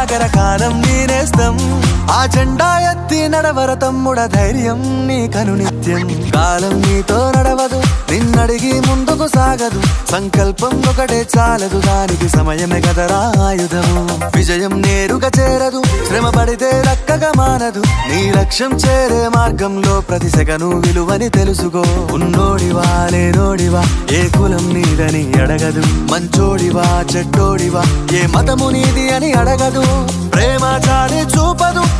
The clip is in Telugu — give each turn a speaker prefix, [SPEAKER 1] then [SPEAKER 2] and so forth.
[SPEAKER 1] సాగర కాలం నేనేస్తాం. ఆ జెండా ఎత్తి నడవర తమ్ముడ ధైర్యం నీ కను నిత్యం కాలం నీతో నడవదు నిన్నడిగి ముందుకు సాగదు. సంకల్పం ఒకటే చాలదు దానికి సమయమే కదరా ఆయుధము. విజయం నేరుగా చేరదు శ్రమ పడితే దక్కగా మానదు. నీ లక్ష్యం చేరే మార్గంలో ప్రతి సెగను విలువని తెలుసుకో. ఉన్నోడివా లేనోడివా ఏ కులం నీదని అడగదు. మంచోడివా చెట్టోడివా ఏ మతము నీది అని అడగదు. ప్రేమ చాలి చూపదు